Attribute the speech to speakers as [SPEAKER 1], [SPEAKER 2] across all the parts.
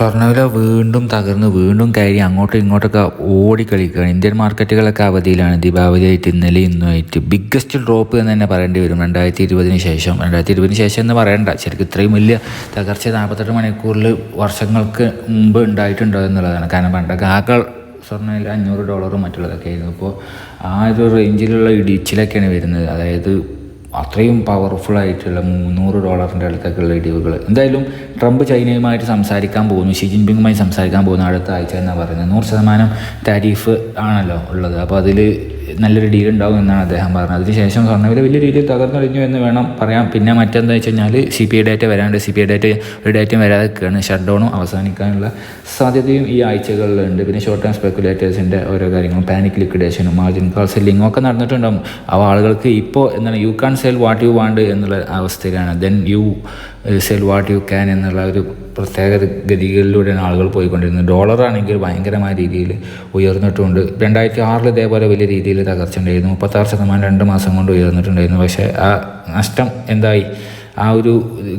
[SPEAKER 1] സ്വർണവില വീണ്ടും തകർന്ന്. വീണ്ടും കയറി അങ്ങോട്ടും ഇങ്ങോട്ടൊക്കെ ഓടിക്കളിക്കുകയാണ്. ഇന്ത്യൻ മാർക്കറ്റുകളൊക്കെ അവധിയിലാണ്. ദീപാവലി ആയിട്ട് ഇന്നലെ ഇന്നുമായിട്ട് ബിഗ്ഗസ്റ്റ് ഡ്രോപ്പ് എന്ന് തന്നെ പറയേണ്ടി വരും. രണ്ടായിരത്തി ഇരുപതിന് ശേഷം. രണ്ടായിരത്തി ഇരുപതിന് ശേഷം എന്ന് പറയണ്ട. ശരിക്കും ഇത്രയും വലിയ തകർച്ച നാൽപ്പത്തെട്ട് മണിക്കൂറിൽ വർഷങ്ങൾക്ക് മുമ്പ് ഉണ്ടായിട്ടുണ്ടോ എന്നുള്ളതാണ്. കാരണം പണ്ടൊക്കെ ആകൾ സ്വർണവില അഞ്ഞൂറ് ഡോളറും മറ്റുള്ളതൊക്കെ ആയിരുന്നു. അപ്പോൾ ആ ഒരു റേഞ്ചിലുള്ള ഇടിച്ചിലൊക്കെയാണ് വരുന്നത്. അതായത് അത്രയും പവർഫുള്ളായിട്ടുള്ള മുന്നൂറ് ഡോളറിന്റെ അടുത്തൊക്കെയുള്ള ഇടിവുകൾ എന്തായാലും ട്രംപ് ചൈനയുമായിട്ട് സംസാരിക്കാൻ പോകുന്നു. ഷി ജിൻപിങ്ങുമായി സംസാരിക്കാൻ പോകുന്ന അടുത്ത ആഴ്ച എന്നാണ് പറയുന്നത്. നൂറ് ശതമാനം താരിഫ് ആണല്ലോ ഉള്ളത്. അപ്പോൾ അതിൽ നല്ലൊരു ഡീൽ ഉണ്ടാവും എന്നാണ് അദ്ദേഹം പറഞ്ഞത്. അതിനുശേഷം സ്വർണവില വലിയ രീതിയിൽ തകർന്നൊഴിഞ്ഞു എന്ന് വേണം പറയാം പിന്നെ മറ്റെന്താ വെച്ച് കഴിഞ്ഞാൽ സി പി ഐ ഡേറ്റ വരാണ്ട് സി പി ഐ ഡേറ്റ ഒരു ഡേറ്റയും വരാതെ നിൽക്കുകയാണ് ഷട്ട് ഡൗണും അവസാനിക്കാനുള്ള സാധ്യതയും ഈ ആഴ്ചകളിലുണ്ട്. പിന്നെ ഷോർട്ട് ടേം സ്പെക്കുലേറ്റേഴ്സിന്റെ ഓരോ കാര്യങ്ങളും പാനിക് ലിക്വിഡേഷനും മാർജിൻ കോൾ സെല്ലിങ്ങും ഒക്കെ നടന്നിട്ടുണ്ടാകും അപ്പോൾ ആളുകൾക്ക് ഇപ്പോൾ എന്താണ് you can't sell what you want എന്നുള്ള അവസ്ഥയിലാണ്. Then you sell what you can എന്നുള്ള ഒരു പ്രത്യേക ഗതികളിലൂടെയാണ് ആളുകൾ പോയിക്കൊണ്ടിരുന്നത്. ഡോളറാണെങ്കിൽ ഭയങ്കരമായ രീതിയിൽ ഉയർന്നിട്ടുണ്ട്. രണ്ടായിരത്തി ആറിൽ ഇതേപോലെ വലിയ രീതിയിൽ തകർച്ച ഉണ്ടായിരുന്നു മുപ്പത്താറ് ശതമാനം രണ്ട് മാസം കൊണ്ട് ഉയർന്നിട്ടുണ്ടായിരുന്നു. പക്ഷേ ആ നഷ്ടം എന്തായി? ആ ഒരു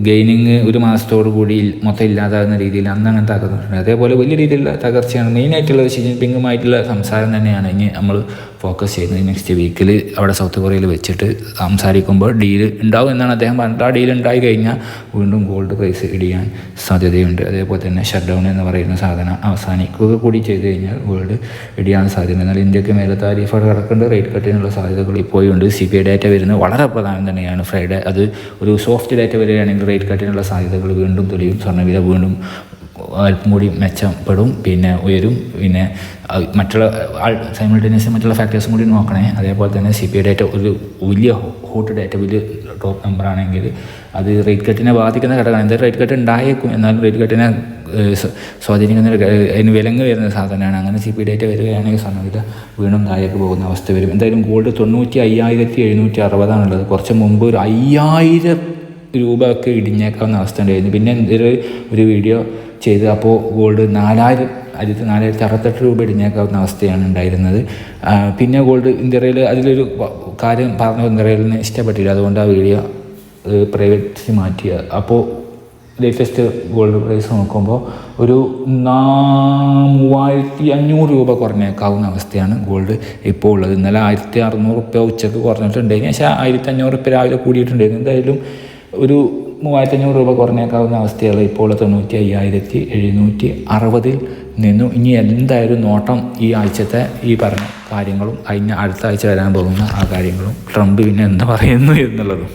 [SPEAKER 1] ഗെയിനിങ് ഒരു മാസത്തോടു കൂടി മൊത്തം ഇല്ലാതാകുന്ന രീതിയിൽ അന്ന് അങ്ങനെ തകർന്നിട്ടുണ്ട്. അതേപോലെ വലിയ രീതിയിലുള്ള തകർച്ചയാണ്. മെയിനായിട്ടുള്ള ഷി ജിൻപിങ്ങുമായിട്ടുള്ള സംസാരം തന്നെയാണ് ഇനി നമ്മൾ ഫോക്കസ് ചെയ്യുന്നത് നെക്സ്റ്റ് വീക്കിൽ അവിടെ സൗത്ത് കൊറിയയിൽ വെച്ചിട്ട് സംസാരിക്കുമ്പോൾ ഡീൽ ഉണ്ടാവും എന്നാണ് അദ്ദേഹം പറഞ്ഞത്. ആ ഡീൽ ഉണ്ടായി കഴിഞ്ഞാൽ വീണ്ടും ഗോൾഡ് പ്രൈസ് ഇടിയാൻ സാധ്യതയുണ്ട്. അതേപോലെ തന്നെ ഷട്ട് ഡൗൺ എന്ന് പറയുന്ന സാധനം അവസാനിക്കുക കൂടി ചെയ്ത് കഴിഞ്ഞാൽ ഗോൾഡ് ഇടിയാൻ സാധ്യത. എന്നാൽ ഇന്ത്യയ്ക്ക് മേലെ താരിഫ് കിടക്കേണ്ട റേറ്റ് കട്ടിനുള്ള സാധ്യതകൾ ഇപ്പോഴുണ്ട് സി പി ഐ ഡാറ്റ വരുന്നത് വളരെ പ്രധാനം തന്നെയാണ്. ഫ്രൈഡേ അത് ഒരു സോഫ്റ്റ് ഡാറ്റ വരികയാണെങ്കിൽ റേറ്റ് കട്ടിനുള്ള സാധ്യതകൾ വീണ്ടും തെളിയും. സ്വർണവില വീണ്ടും അല്പം കൂടി മെച്ചപ്പെടും പിന്നെ ഉയരും പിന്നെ മറ്റുള്ള സൈമിൾട്ടേനിയസ് മറ്റുള്ള ഫാക്ടേഴ്സും കൂടി നോക്കണേ. അതേപോലെ തന്നെ സി പി ഐ ഡേറ്റ ഒരു വലിയ ഹോട്ട് ഡേറ്റ വലിയ ടോപ്പ് നമ്പർ ആണെങ്കിൽ അത് റേറ്റ് കട്ടിനെ ബാധിക്കുന്ന ഘടകമാണ്. എന്തായാലും റേറ്റ് കട്ട് ഉണ്ടായേക്കും എന്നാലും റേറ്റ് കട്ടിനെ സ്വാധീനിക്കുന്ന അതിന് വിലങ്ങ് വരുന്ന സാധനമാണ്. അങ്ങനെ സി പി ഡേറ്റ വരികയാണെങ്കിൽ സമയത്ത് വീണ്ടും താഴേക്ക് പോകുന്ന അവസ്ഥ വരും. എന്തായാലും ഗോൾഡ് തൊണ്ണൂറ്റി അയ്യായിരത്തി എഴുന്നൂറ്റി അറുപതാണുള്ളത് കുറച്ച് മുമ്പ് ഒരു അയ്യായിരം രൂപ ഒക്കെ ഇടിഞ്ഞേക്കാവുന്ന അവസ്ഥ ഉണ്ടായിരുന്നു. പിന്നെ ഒരു വീഡിയോ ചെയ്ത് അപ്പോൾ ഗോൾഡ് നാലായിരം ആദ്യത്തെ നാലായിരത്തി അറുപത്തെട്ട് രൂപ ഇടിഞ്ഞേക്കാവുന്ന അവസ്ഥയാണ് ഉണ്ടായിരുന്നത്. പിന്നെ ഗോൾഡ് ഇന്ത്യയിൽ അതിലൊരു കാര്യം പറഞ്ഞു ഇന്ത്യയിൽ ഇഷ്ടപ്പെട്ടില്ല. അതുകൊണ്ട് ആ വീഡിയോ പ്രൈവറ്റ് മാറ്റിയ അപ്പോൾ ലേറ്റസ്റ്റ് ഗോൾഡ് പ്രൈസ് നോക്കുമ്പോൾ ഒരു നാ മൂവായിരത്തി അഞ്ഞൂറ് രൂപ കുറഞ്ഞേക്കാവുന്ന അവസ്ഥയാണ് ഗോൾഡ് ഇപ്പോൾ ഉള്ളത്. ഇന്നലെ ആയിരത്തി അറുന്നൂറ് ഉച്ചയ്ക്ക് കുറഞ്ഞിട്ടുണ്ടായിരുന്നു. പക്ഷേ ആയിരത്തി അഞ്ഞൂറ് രൂപ രാവിലെ കൂടിയിട്ടുണ്ടായിരുന്നു. എന്തായാലും ഒരു മൂവായിരത്തി അഞ്ഞൂറ് രൂപ കുറഞ്ഞേക്കാവുന്ന അവസ്ഥയാണ് ഇപ്പോൾ തൊണ്ണൂറ്റി അയ്യായിരത്തി എഴുന്നൂറ്റി അറുപതിൽ നിന്നും. ഇനി എന്തായാലും നോട്ടം ഈ ആഴ്ചത്തെ ഈ പറഞ്ഞ കാര്യങ്ങളും അതിന് അടുത്ത ആഴ്ച വരാൻ പോകുന്ന ആ കാര്യങ്ങളും ട്രംപ് പിന്നെ എന്താ പറയുന്നു എന്നുള്ളതും.